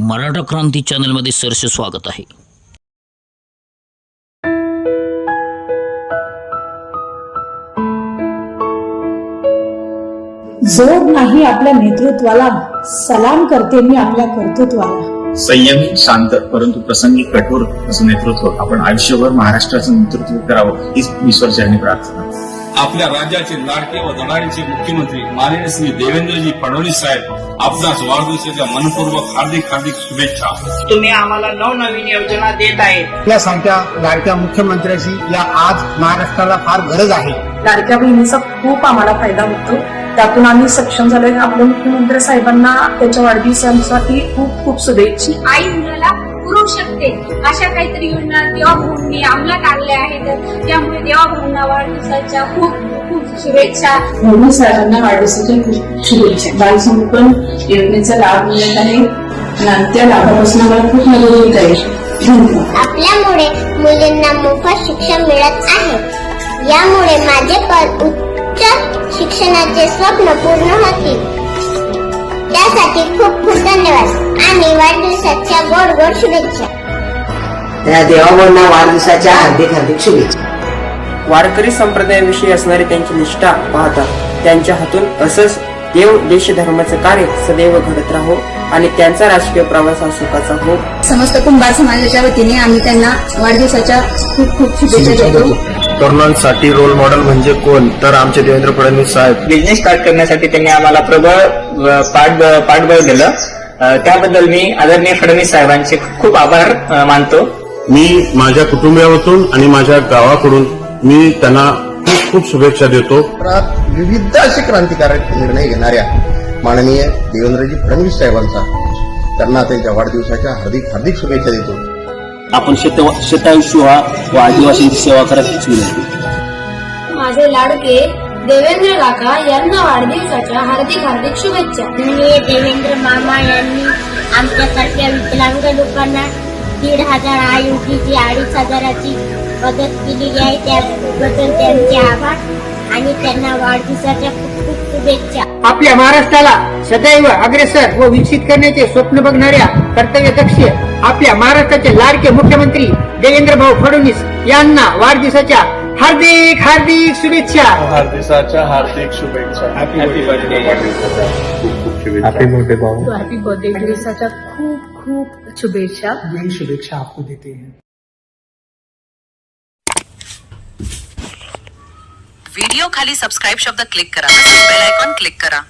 मराठा क्रांती चॅनलमध्ये सरसे स्वागत आहे. जोड नाही आपल्या नेतृत्वाला सलाम करते मी आपल्या कर्तृत्वाला. संयमी शांत परंतु प्रसंगी कठोर असं नेतृत्व आपण आयुष्यभर महाराष्ट्राचं नेतृत्व करावं हीच ईश्वरचरणी प्रार्थना. आपल्या राज्याचे लाडके व धडाडीचे मुख्यमंत्री माननीय श्री देवेंद्रजी फडणवीस साहेब आपणास वाढदिवसाच्या मनपूर्वक हार्दिक हार्दिक शुभेच्छा. तुम्ही आम्हाला नवनवीन योजना देत आहेत. आपल्यासारख्या लाडक्या मुख्यमंत्र्याची या आज महाराष्ट्राला फार गरज आहे. लाडक्या बहिणीचा खूप आम्हाला फायदा होतो. त्यातून आम्ही सक्षम झालोय. आपल्या मुख्यमंत्री साहेबांना त्याच्या वाढदिवसांसाठी खूप खूप शुभेच्छा. आई मुलाला पुरवू शकते. अशा काहीतरी योजना देवाभाऊंनी अंमलात आणल्या आहेत. त्यामुळे देवाभाऊंना वाढदिवसाच्या खूप खूप शुभेच्छा. साहेबांना वाढदिवसाच्या खूप शुभेच्छा. बालसंगोपन योजनेचा लाभ मिळत आहे. त्या लाभापासून आम्हाला खूप मदत होत आहे. आपल्यामुळे मुलींना मोफत शिक्षण मिळत आहे. यामुळे माझे पण उच्च शिक्षणाचे स्वप्न पूर्ण होतील. त्यासाठी खूप आणि वाढदिवसाच्या गोड गोड शुभेच्छा. त्या देवाभाऊंना वाढदिवसाच्या हार्दिक हार्दिक शुभेच्छा. वारकरी संप्रदायाविषयी असणारी त्यांची निष्ठा पाहता त्यांच्या हातून असंच देव देश धर्माचं कार्य सदैव घडत राहो आणि त्यांचा राजकीय प्रवास हा सुखाचा हो. समस्त कुंभार समाजाच्या वतीने आम्ही त्यांना वाढदिवसाच्या खूप खूप शुभेच्छा देतो. तरुणांसाठी रोल मॉडेल म्हणजे कोण? तर आमचे देवेंद्र फडणवीस साहेब. बिझनेस स्टार्ट करण्यासाठी त्यांनी आम्हाला प्रबळ पाठ पाठबळ दिलं त्याबद्दल मी आदरणीय फडणवीस साहेबांचे खूप आभार मानतो. मी माझ्या कुटुंबियातून आणि माझ्या गावाकडून मी त्यांना खूप खूप शुभेच्छा देतो. विविध असे क्रांतिकारक निर्णय घेणाऱ्या माननीय देवेंद्रजी फडणवीस साहेबांचा त्यांना त्यांच्या वाढदिवसाच्या हार्दिक हार्दिक शुभेच्छा देतो. आपण शेत शेतायुष्य व्हा व आदिवासींची सेवा करा हीच विनंती माझे लाडके देवेंद्र काका यांना वाढदिवसाच्या हार्दिक हार्दिक शुभेच्छा. देवेंद्र मामा यांनी आमच्यासारख्या विकलांग लोकांना दीड हजार आयुटीची अडीच हजाराची मदत केलेली आहे. त्याबद्दल त्यांचे आभार आणि त्यांना वाढदिवसाच्या खूप खूप शुभेच्छा. आपल्या महाराष्ट्राला सदैव अग्रेसर व विकसित करण्याचे स्वप्न बघणाऱ्या कर्तव्यदक्ष आपल्या महाराष्ट्राचे लाडके मुख्यमंत्री देवेंद्र भाऊ फडणवीस यांना वाढदिवसाच्या हार्दिक हार्दिक शुभेच्छा। वाढदिवसाच्या हार्दिक शुभेच्छा। हॅपी बर्थडे हॅपी बर्थडे भाऊ हैप्पी बर्थडे दिवसाच्या खूप खूप शुभेच्छा. यही शुभेच्छा आपको देते हैं। व्हिडिओ खाली सबस्क्राईब शब्द क्लिक करा. बेल आयकॉन क्लिक करा.